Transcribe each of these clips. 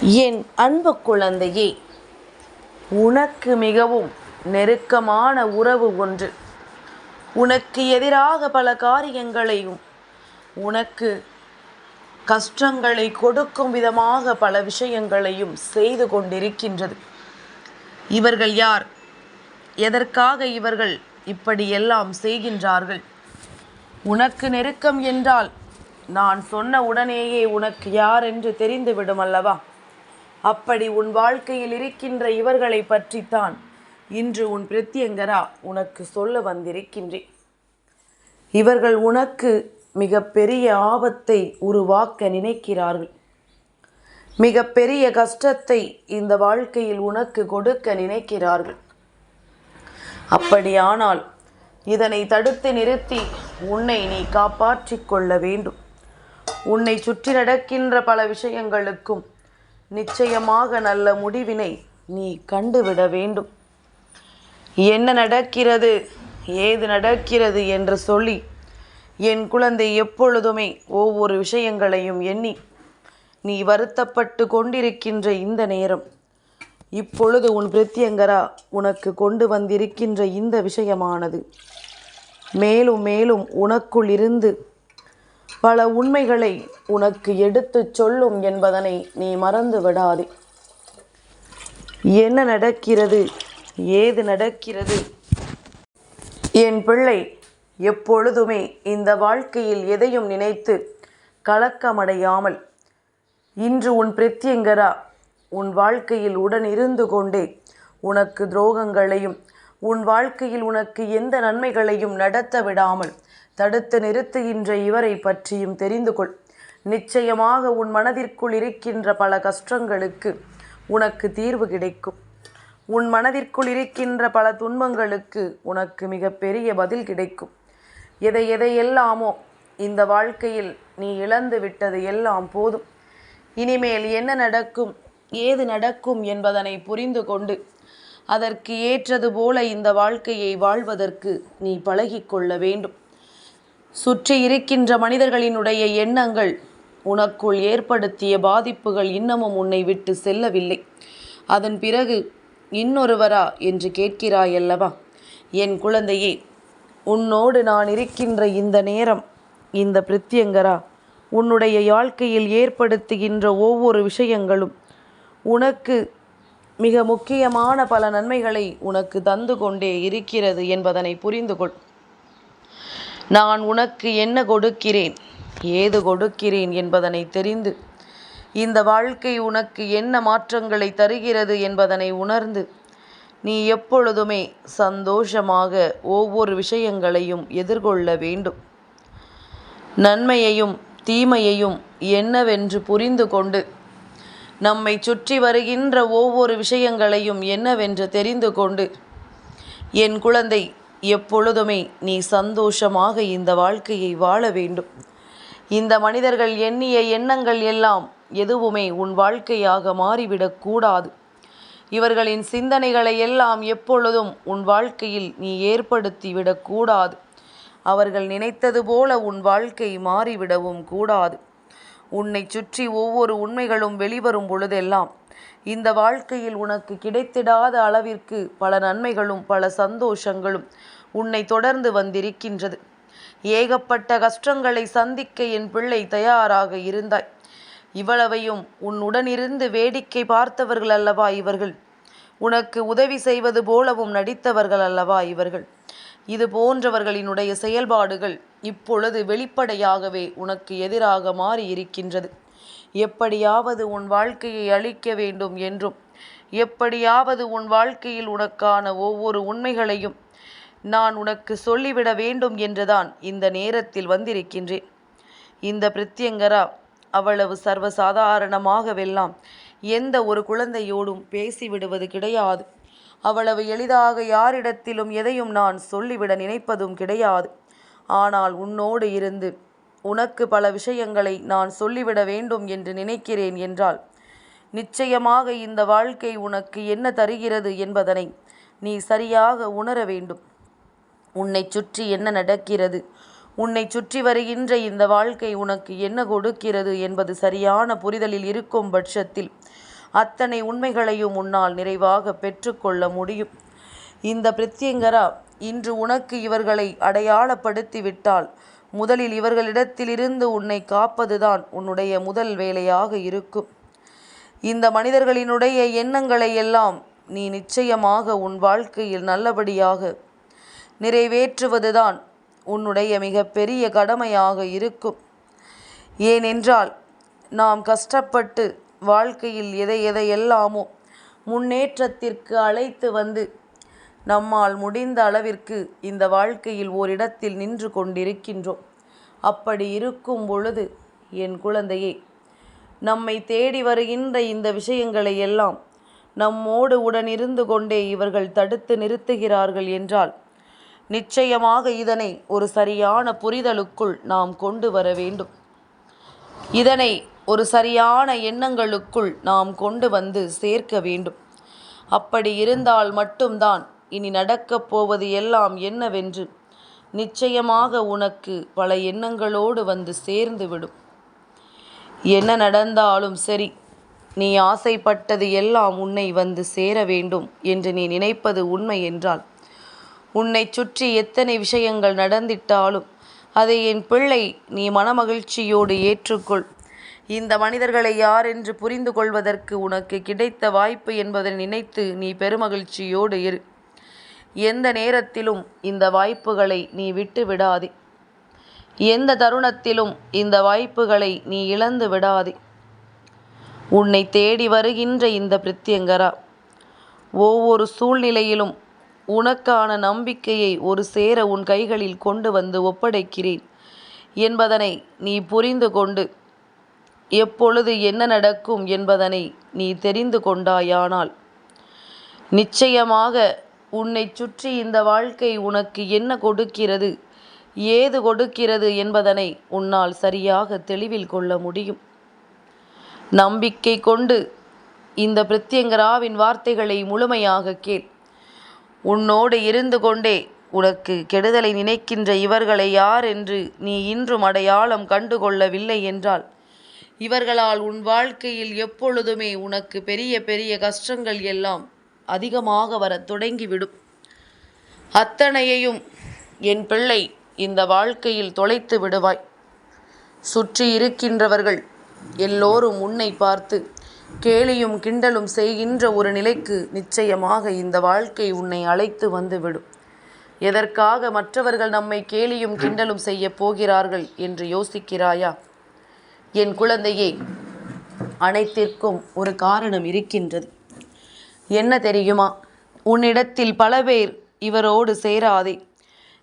என் அன்பு குழந்தையே உனக்கு மிகவும் நெருக்கமான உறவு ஒன்று. உனக்கு எதிராக பல காரியங்களையும் உனக்கு கஷ்டங்களை கொடுக்கும் விதமாக பல விஷயங்களையும் செய்து கொண்டிருக்கின்றது. இவர்கள் யார்? எதற்காக இவர்கள் இப்படியெல்லாம் செய்கின்றார்கள்? உனக்கு நெருக்கம் என்றால் நான் சொன்ன உடனேயே உனக்கு யார் என்று தெரிந்துவிடும் அல்லவா? அப்படி உன் வாழ்க்கையில் இருக்கின்ற இவர்களை பற்றித்தான் இன்று உன் பிரத்யங்கரா உனக்கு சொல்ல வந்திருக்கின்றேன். இவர்கள் உனக்கு மிக பெரிய ஆபத்தை உருவாக்க நினைக்கிறார்கள். மிக பெரிய கஷ்டத்தை இந்த வாழ்க்கையில் உனக்கு கொடுக்க நினைக்கிறார்கள். அப்படியானால் இதனை தடுத்து நிறுத்தி உன்னை நீ காப்பாற்றிக் கொள்ள வேண்டும். உன்னை சுற்றி நடக்கின்ற பல விஷயங்களுக்கும் நிச்சயமாக நல்ல முடிவினை நீ கண்டுவிட வேண்டும். என்ன நடக்கிறது? ஏது நடக்கிறது என்று சொல்லி என் குழந்தை எப்பொழுதுமே ஒவ்வொரு விஷயங்களையும் எண்ணி நீ வருத்தப்பட்டு கொண்டிருக்கின்ற இந்த நேரம். இப்பொழுது உன் பிரத்யங்கரா உனக்கு கொண்டு வந்திருக்கின்ற இந்த விஷயமானது. மேலும் மேலும் உனக்குள் இருந்து பல உண்மைகளை உனக்கு எடுத்துச் சொல்லும் என்பதனை நீ மறந்து விடாதே. என்ன நடக்கிறது? ஏது நடக்கிறது? என் பிள்ளை எப்பொழுதுமே இந்த வாழ்க்கையில் எதையும் நினைத்து கலக்கமடையாமல் இன்று உன் பிரத்யங்கரா உன் வாழ்க்கையில் உடன் இருந்து கொண்டே உனக்கு துரோகங்களையும் உன் வாழ்க்கையில் உனக்கு எந்த நன்மைகளையும் நடத்த விடாமல் தடுத்து நிறுத்துகின்ற இவரை பற்றியும் தெரிந்து கொள் நிச்சயமாக உன் மனதிற்குள் இருக்கின்ற பல கஷ்டங்களுக்கு உனக்கு தீர்வு கிடைக்கும். உன் மனதிற்குள் இருக்கின்ற பல துன்பங்களுக்கு உனக்கு மிகப்பெரிய பதில் கிடைக்கும். எதை எதையெல்லாமோ இந்த வாழ்க்கையில் நீ இழந்து விட்டது எல்லாம் போதும். இனிமேல் என்ன நடக்கும் ஏது நடக்கும் என்பதனை புரிந்து கொண்டு அதற்கு ஏற்றது போல இந்த வாழ்க்கையை வாழ்வதற்கு நீ பழகிக்கொள்ள வேண்டும். சுற்றி இருக்கின்ற மனிதர்களினுடைய எண்ணங்கள் உனக்குள் ஏற்படுத்திய பாதிப்புகள் இன்னமும் உன்னை விட்டு செல்லவில்லை. அதன் பிறகு இன்னொருவரா என்று கேட்கிறாயல்லவா? என் குழந்தையே உன்னோடு நான் இருக்கின்ற இந்த நேரம் இந்த பிரித்தியங்கரா உன்னுடைய வாழ்க்கையில் ஏற்படுத்துகின்ற ஒவ்வொரு விஷயங்களும் உனக்கு மிக முக்கியமான பல நன்மைகளை உனக்கு தந்து கொண்டே இருக்கிறது என்பதனை புரிந்து கொள் நான் உனக்கு என்ன கொடுக்கிறேன்? ஏது கொடுக்கிறேன் என்பதனை தெரிந்து இந்த வாழ்க்கை உனக்கு என்ன மாற்றங்களை தருகிறது என்பதனை உணர்ந்து நீ எப்பொழுதுமே சந்தோஷமாக ஒவ்வொரு விஷயங்களையும் எதிர்கொள்ள வேண்டும். நன்மையையும் தீமையையும் என்னவென்று புரிந்து கொண்டு நம்மை சுற்றி வருகின்ற ஒவ்வொரு விஷயங்களையும் என்னவென்று தெரிந்து கொண்டு என் குழந்தை எப்பொழுதுமே நீ சந்தோஷமாக இந்த வாழ்க்கையை வாழ வேண்டும். இந்த மனிதர்கள் எண்ணிய எண்ணங்கள் எல்லாம் எதுவுமே உன் வாழ்க்கையாக மாறிவிடக்கூடாது இவர்களின் சிந்தனைகளை எல்லாம் எப்பொழுதும் உன் வாழ்க்கையில் நீ ஏற்படுத்தி விடக்கூடாது அவர்கள் நினைத்தது போல உன் வாழ்க்கை மாறிவிடவும் கூடாது. உன்னை சுற்றி ஒவ்வொரு உண்மைகளும் வெளிவரும் பொழுதெல்லாம் இந்த வாழ்க்கையில் உனக்கு கிடைத்திடாத அளவிற்கு பல நன்மைகளும் பல சந்தோஷங்களும் உன்னை தொடர்ந்து வந்திருக்கின்றது. ஏகப்பட்ட கஷ்டங்களை சந்திக்க என் பிள்ளை தயாராக இருந்தாய். இவ்வளவையும் உன்னுடனிருந்து வேடிக்கை பார்த்தவர்கள் அல்லவா இவர்கள்? உனக்கு உதவி செய்வது போலவும் நடித்தவர்கள் அல்லவா இவர்கள்? இது போன்றவர்களினுடைய செயல்பாடுகள் இப்பொழுது வெளிப்படையாகவே உனக்கு எதிராக மாறி இருக்கின்றது எப்படியாவது உன் வாழ்க்கையை அழிக்க வேண்டும் என்றும் எப்படியாவது உன் வாழ்க்கையில் உனக்கான ஒவ்வொரு உண்மைகளையும் நான் உனக்கு சொல்லிவிட வேண்டும் என்றுதான் இந்த நேரத்தில் வந்திருக்கின்றேன். இந்த பிரத்யங்கரா அவ்வளவு சர்வசாதாரணமாகவெல்லாம் எந்த ஒரு குழந்தையோடும் பேசிவிடுவது கிடையாது. அவ்வளவு எளிதாக யாரிடத்திலும் எதையும் நான் சொல்லிவிட நினைப்பதும் கிடையாது. ஆனால் உன்னோடு இருந்து உனக்கு பல விஷயங்களை நான் சொல்லிவிட வேண்டும் என்று நினைக்கிறேன் என்றால் நிச்சயமாக இந்த வாழ்க்கை உனக்கு என்ன தருகிறது என்பதனை நீ சரியாக உணர வேண்டும். உன்னை சுற்றி என்ன நடக்கிறது? உன்னை சுற்றி வருகின்ற இந்த வாழ்க்கை உனக்கு என்ன கொடுக்கிறது என்பது சரியான புரிதலில் இருக்கும் பட்சத்தில் அத்தனை உண்மைகளையும் உன்னால் நிறைவாக பெற்றுக்கொள்ள முடியும். இந்த பிரித்யங்கரா இன்று உனக்கு இவர்களை அடையாளப்படுத்திவிட்டால் முதலில் இவர்களிடத்திலிருந்து உன்னை காப்பதுதான் உன்னுடைய முதல் வேலையாக இருக்கும். இந்த மனிதர்களினுடைய எண்ணங்களை எல்லாம் நீ நிச்சயமாக உன் வாழ்க்கையில் நல்லபடியாக நிறைவேற்றுவதுதான் உன்னுடைய மிகப்பெரிய கடமையாக இருக்கும். ஏனென்றால் நாம் கஷ்டப்பட்டு வாழ்க்கையில் எதை எதையெல்லாமோ முன்னேற்றத்திற்கு அழைத்து வந்து நம்மால் முடிந்த அளவிற்கு இந்த வாழ்க்கையில் ஓரிடத்தில் நின்று கொண்டிருக்கின்றோம். அப்படி இருக்கும் பொழுது என் குழந்தையே நம்மை தேடி வருகின்ற இந்த விஷயங்களை எல்லாம் நம்மோடு உடன் இருந்து கொண்டே இவர்கள் தடுத்து நிறுத்துகிறார்கள் என்றால் நிச்சயமாக இதனை ஒரு சரியான புரிதலுக்குள் நாம் கொண்டு வர வேண்டும். இதனை ஒரு சரியான எண்ணங்களுக்குள் நாம் கொண்டு வந்து சேர்க்க வேண்டும். அப்படி இருந்தால் மட்டும்தான் இனி நடக்கப் போவது எல்லாம் என்னவென்று நிச்சயமாக உனக்கு பல எண்ணங்களோடு வந்து சேர்ந்து விடும் என்ன நடந்தாலும் சரி நீ ஆசைப்பட்டது எல்லாம் உன்னை வந்து சேர வேண்டும் என்று நீ நினைப்பது உண்மை என்றால் உன்னை சுற்றி எத்தனை விஷயங்கள் நடந்திட்டாலும் அதை என் பிள்ளை நீ மனமகிழ்ச்சியோடு ஏற்றுக்கொள். இந்த மனிதர்களை யார் என்று புரிந்து கொள்வதற்கு உனக்கு கிடைத்த வாய்ப்பு என்பதை நினைத்து நீ பெருமகிழ்ச்சியோடு இரு. எந்த நேரத்திலும் இந்த வாய்ப்புகளை நீ விட்டு விடாதே. எந்த தருணத்திலும் இந்த வாய்ப்புகளை நீ இழந்து விடாதே. உன்னை தேடி வருகின்ற இந்த பிரித்தியங்கரா ஒவ்வொரு சூழ்நிலையிலும் உனக்கான நம்பிக்கையை ஒரு சேர உன் கைகளில் கொண்டு வந்து ஒப்படைக்கிறேன் என்பதனை நீ புரிந்து கொண்டு எப்பொழுது என்ன நடக்கும் என்பதனை நீ தெரிந்து கொண்டாயானால் நிச்சயமாக உன்னை சுற்றி இந்த வாழ்க்கை உனக்கு என்ன கொடுக்கிறது? ஏது கொடுக்கிறது என்பதனை உன்னால் சரியாக தெளிவில் கொள்ள முடியும். நம்பிக்கை கொண்டு இந்த பிரத்யங்கராவின் வார்த்தைகளை முழுமையாக கேள். உன்னோடு இருந்து கொண்டே உனக்கு கெடுதலை நினைக்கின்ற இவர்களை யார் என்று நீ இன்றும் அடையாளம் கண்டுகொள்ளவில்லை என்றால் இவர்களால் உன் வாழ்க்கையில் எப்பொழுதுமே உனக்கு பெரிய பெரிய கஷ்டங்கள் எல்லாம் அதிகமாக வரத் தொடங்கிவிடும். அத்தனையையும் என் பிள்ளை இந்த வாழ்க்கையில் தொலைத்து விடுவாய். சுற்றி இருக்கின்றவர்கள் எல்லோரும் உன்னை பார்த்து கேலியும் கிண்டலும் செய்கின்ற ஒரு நிலைக்கு நிச்சயமாக இந்த வாழ்க்கை உன்னை அழைத்து வந்துவிடும். எதற்காக மற்றவர்கள் நம்மை கேலியும் கிண்டலும் செய்ய போகிறார்கள் என்று யோசிக்கிறாயா? என் குழந்தையே அனைத்திற்கும் ஒரு காரணம் இருக்கின்றது. என்ன தெரியுமா? உன்னிடத்தில் பல பேர் இவரோடு சேராதே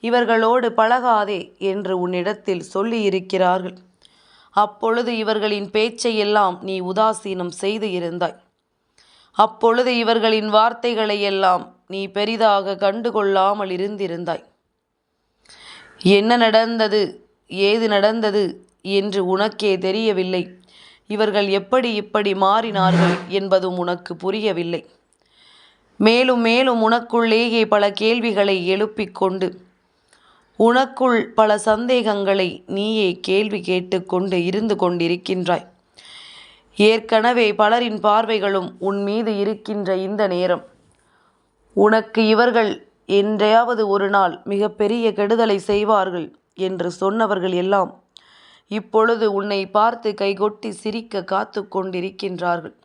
இவர்களோடு பழகாதே என்று உன்னிடத்தில் சொல்லியிருக்கிறார்கள். அப்பொழுது இவர்களின் பேச்சையெல்லாம் நீ உதாசீனம் செய்து இருந்தாய். அப்பொழுது இவர்களின் வார்த்தைகளை எல்லாம் நீ பெரிதாக கண்டுகொள்ளாமல் இருந்திருந்தாய். என்ன நடந்தது? ஏது நடந்தது? என்று உனக்கே தெரியவில்லை. இவர்கள் எப்படி இப்படி மாறினார்கள் என்பதும் உனக்கு புரியவில்லை. மேலும் மேலும் உனக்குள்ளேயே பல கேள்விகளை எழுப்பிக் கொண்டு உனக்குள் பல சந்தேகங்களை நீயே கேள்வி கேட்டுக்கொண்டு இருந்து கொண்டிருக்கின்றாய். ஏற்கனவே பலரின் பார்வைகளும் உன் மீது இருக்கின்ற இந்த நேரம். உனக்கு இவர்கள் என்றையாவது ஒரு நாள் மிகப்பெரிய கெடுதலை செய்வார்கள் என்று சொன்னவர்கள் எல்லாம் இப்பொழுது உன்னை பார்த்து கைகொட்டி சிரிக்க காத்து கொண்டிருக்கின்றார்கள்.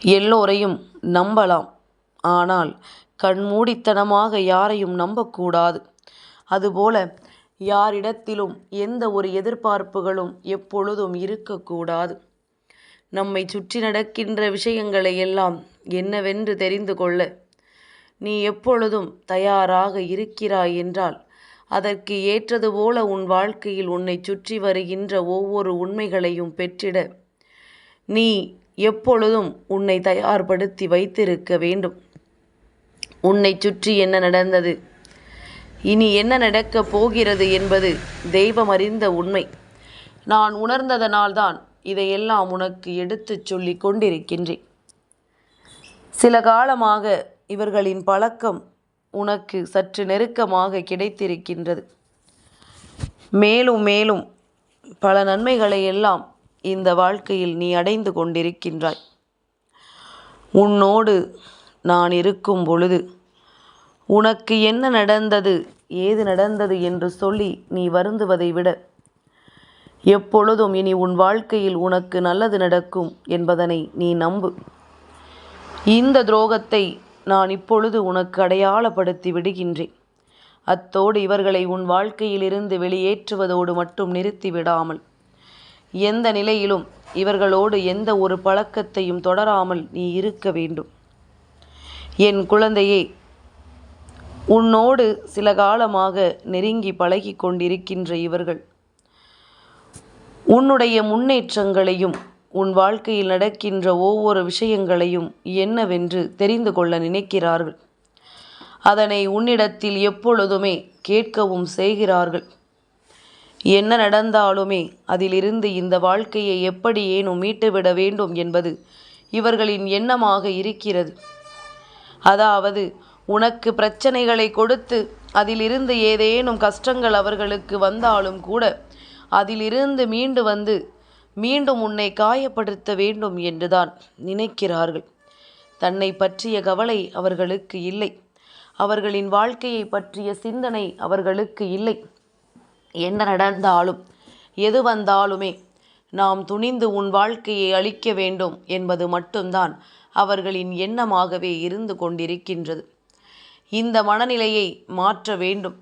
எல்லோரையும் நம்பலாம். ஆனால் கண்மூடித்தனமாக யாரையும் நம்பக்கூடாது. அதுபோல யாரிடத்திலும் எந்த ஒரு எதிர்பார்ப்புகளும் எப்பொழுதும் இருக்கக்கூடாது. நம்மை சுற்றி நடக்கின்ற விஷயங்களை எல்லாம் என்னவென்று தெரிந்து கொள்ள நீ எப்பொழுதும் தயாராக இருக்கிறாய் என்றால் அதற்கு ஏற்றது போல உன் வாழ்க்கையில் உன்னை சுற்றி வருகின்ற ஒவ்வொரு உண்மைகளையும் பெற்றிட நீ எப்பொழுதும் உன்னை தயார்படுத்தி வைத்திருக்க வேண்டும். உன்னை சுற்றி என்ன நடந்தது? இனி என்ன நடக்கப் போகிறது என்பது தெய்வம் அறிந்த உண்மை. நான் உணர்ந்ததனால்தான் இதையெல்லாம் உனக்கு எடுத்துச் சொல்லி கொண்டிருக்கின்றேன். சில காலமாக இவர்களின் பழக்கம் உனக்கு சற்று நெருக்கமாக கிடைத்திருக்கின்றது. மேலும் மேலும் பல நன்மைகளை எல்லாம் இந்த வாழ்க்கையில் நீ அடைந்து கொண்டிருக்கின்றாய். உன்னோடு நான் இருக்கும் பொழுது உனக்கு என்ன நடந்தது ஏது நடந்தது என்று சொல்லி நீ வருந்துவதை விட எப்பொழுதும் இனி உன் வாழ்க்கையில் உனக்கு நல்லது நடக்கும் என்பதனை நீ நம்பு. இந்த துரோகத்தை நான் இப்பொழுது உனக்கு அடையாளப்படுத்தி விடுகின்றேன். அத்தோடு இவர்களை உன் வாழ்க்கையிலிருந்து வெளியேற்றுவதோடு மட்டும் நிறுத்தி விடாமல் எந்த நிலையிலும் இவர்களோடு எந்த ஒரு பழக்கத்தையும் தொடராமல் நீ இருக்க வேண்டும். என் குழந்தையே உன்னோடு சில காலமாக நெருங்கி பழகி கொண்டிருக்கின்ற இவர்கள் உன்னுடைய முன்னேற்றங்களையும் உன் வாழ்க்கையில் நடக்கின்ற ஒவ்வொரு விஷயங்களையும் என்னவென்று தெரிந்து கொள்ள நினைக்கிறார்கள். அதனை உன்னிடத்தில் எப்பொழுதுமே கேட்கவும் செய்கிறார்கள். என்ன நடந்தாலுமே அதிலிருந்து இந்த வாழ்க்கையை எப்படி ஏனும் மீட்டுவிட வேண்டும் என்பது இவர்களின் எண்ணமாக இருக்கிறது. அதாவது உனக்கு பிரச்சனைகளை கொடுத்து அதிலிருந்து ஏதேனும் கஷ்டங்கள் அவர்களுக்கு வந்தாலும் கூட அதிலிருந்து மீண்டு வந்து மீண்டும் உன்னை காயப்படுத்த வேண்டும் என்றுதான் நினைக்கிறார்கள். தன்னை பற்றிய கவலை அவர்களுக்கு இல்லை. அவர்களின் வாழ்க்கையை பற்றிய சிந்தனை அவர்களுக்கு இல்லை. என்ன நடந்தாலும் எது வந்தாலுமே நாம் துணிந்து உன் வாழ்க்கையை அழிக்க வேண்டும் என்பது மட்டும்தான் அவர்களின் எண்ணமாகவே இருந்து கொண்டிருக்கின்றது. இந்த மனநிலையை மாற்ற வேண்டும்.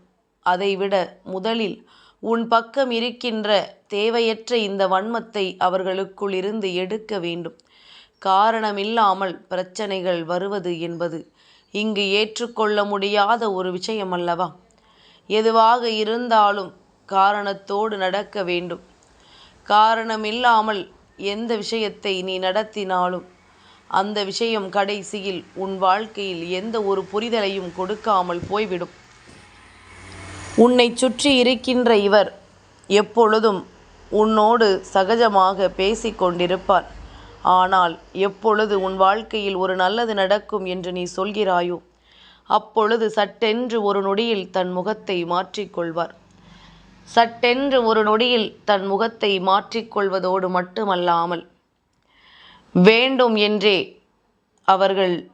அதைவிட முதலில் உன் பக்கம் இருக்கின்ற தேவையற்ற இந்த வன்மத்தை அவர்களுக்குள் இருந்து எடுக்க வேண்டும். காரணமில்லாமல் பிரச்சனைகள் வருவது என்பது இங்கு ஏற்றுக்கொள்ள முடியாத ஒரு விஷயம் அல்லவா எதுவாக இருந்தாலும் காரணத்தோடு நடக்க வேண்டும். காரணமில்லாமல் எந்த விஷயத்தை நீ நடத்தினாலும் அந்த விஷயம் கடைசியில் உன் வாழ்க்கையில் எந்த ஒரு புரிதலையும் கொடுக்காமல் போய்விடும். உன்னை சுற்றி இருக்கின்ற இவர் எப்பொழுதும் உன்னோடு சகஜமாக பேசிக்கொண்டிருப்பார் ஆனால் எப்பொழுது உன் வாழ்க்கையில் ஒரு நல்லது நடக்கும் என்று நீ சொல்கிறாயோ அப்பொழுது சட்டென்று ஒரு நொடியில் தன் முகத்தை மாற்றிக்கொள்வார் சட்டென்று ஒரு நொடியில் தன் முகத்தை மாற்றிக்கொள்வதோடு மட்டுமல்லாமல் வேண்டும் என்றே அவர்கள்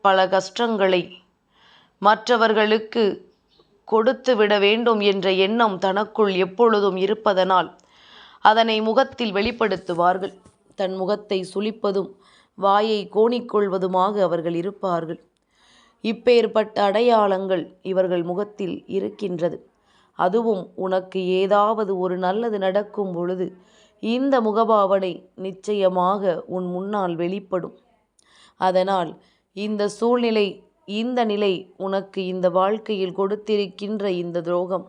பல கஷ்டங்களை மற்றவர்களுக்கு கொடுத்து விட வேண்டும் என்ற எண்ணம் தனக்குள் எப்பொழுதும் இருப்பதனால் அதனை முகத்தில் வெளிப்படுத்துவார்கள். தன் முகத்தை சுளிப்பதும் வாயை கோணிக்கொள்வதுமாக அவர்கள் இருப்பார்கள். இப்பேற்பட்ட அடையாளங்கள் இவர்கள் முகத்தில் இருக்கின்றது. அதுவும் உனக்கு ஏதாவது ஒரு நல்லது நடக்கும் பொழுது இந்த முகபாவனை நிச்சயமாக உன் முன்னால் வெளிப்படும். அதனால் இந்த சூழ்நிலை இந்த நிலை உனக்கு இந்த வாழ்க்கையில் கொடுத்திருக்கின்ற இந்த துரோகம்.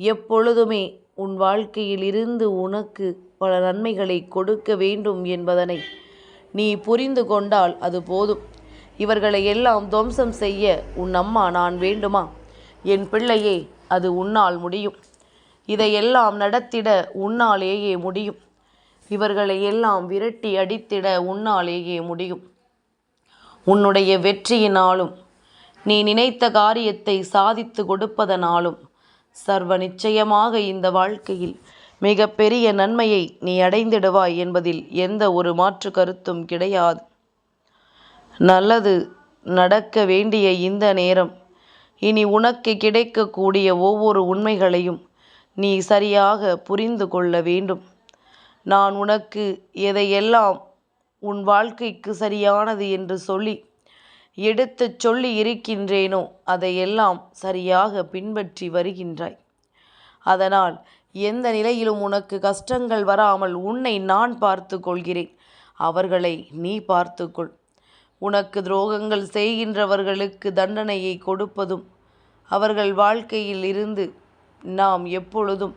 எப்பொழுதுமே உன் வாழ்க்கையில் இருந்து உனக்கு பல நன்மைகளை கொடுக்க வேண்டும் என்பதனை நீ புரிந்து கொண்டால் அது போதும். இவர்களை எல்லாம் துவம்சம் செய்ய உன் அம்மா நான் வேண்டுமா? என் பிள்ளையே அது உன்னால் முடியும். இதையெல்லாம் நடத்திட உன்னாலேயே முடியும். இவர்களை எல்லாம் விரட்டி அடித்திட உன்னாலேயே முடியும். உன்னுடைய வெற்றியினாலும் நீ நினைத்த காரியத்தை சாதித்து கொடுப்பதனாலும் சர்வ நிச்சயமாக இந்த வாழ்க்கையில் மிக பெரிய நன்மையை நீ அடைந்திடுவாய் என்பதில் எந்த ஒரு மாற்று கருத்தும் கிடையாது. நல்லது நடக்க வேண்டிய இந்த நேரம் இனி உனக்கு கிடைக்கக்கூடிய ஒவ்வொரு உண்மைகளையும் நீ சரியாக புரிந்து கொள்ள வேண்டும். நான் உனக்கு எதையெல்லாம் உன் வாழ்க்கைக்கு சரியானது என்று சொல்லி எடுத்துச் சொல்லி இருக்கின்றேனோ அதையெல்லாம் சரியாக பின்பற்றி வருகின்றாய். அதனால் எந்த நிலையிலும் உனக்கு கஷ்டங்கள் வராமல் உன்னை நான் பார்த்து கொள்கிறேன். அவர்களை நீ பார்த்துக்கொள் உனக்கு துரோகங்கள் செய்கின்றவர்களுக்கு தண்டனையை கொடுப்பதும் அவர்கள் வாழ்க்கையில் இருந்து நாம் எப்பொழுதும்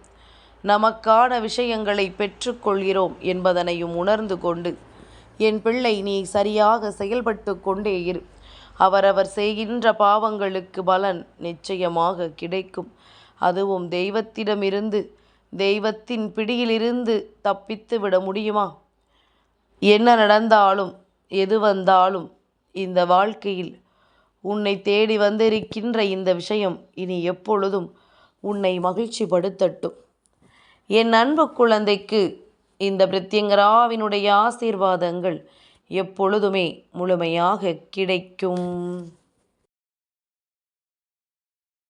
நமக்கான விஷயங்களை பெற்றுக்கொள்கிறோம் என்பதனையும் உணர்ந்து கொண்டு என் பிள்ளை நீ சரியாக செயல்பட்டு கொண்டே இரு. அவரவர் செய்கின்ற பாவங்களுக்கு பலன் நிச்சயமாக கிடைக்கும். அதுவும் தெய்வத்திடமிருந்து தெய்வத்தின் பிடியிலிருந்து தப்பித்து விட முடியுமா? என்ன நடந்தாலும் எது வந்தாலும் இந்த வாழ்க்கையில் உன்னை தேடி வந்திருக்கின்ற இந்த விஷயம் இனி எப்பொழுதும் உன்னை மகிழ்ச்சிப்படுத்தட்டும். என் அன்பு குழந்தைக்கு இந்த பிரத்யங்கராவினுடைய ஆசீர்வாதங்கள் எப்பொழுதுமே முழுமையாக கிடைக்கும்.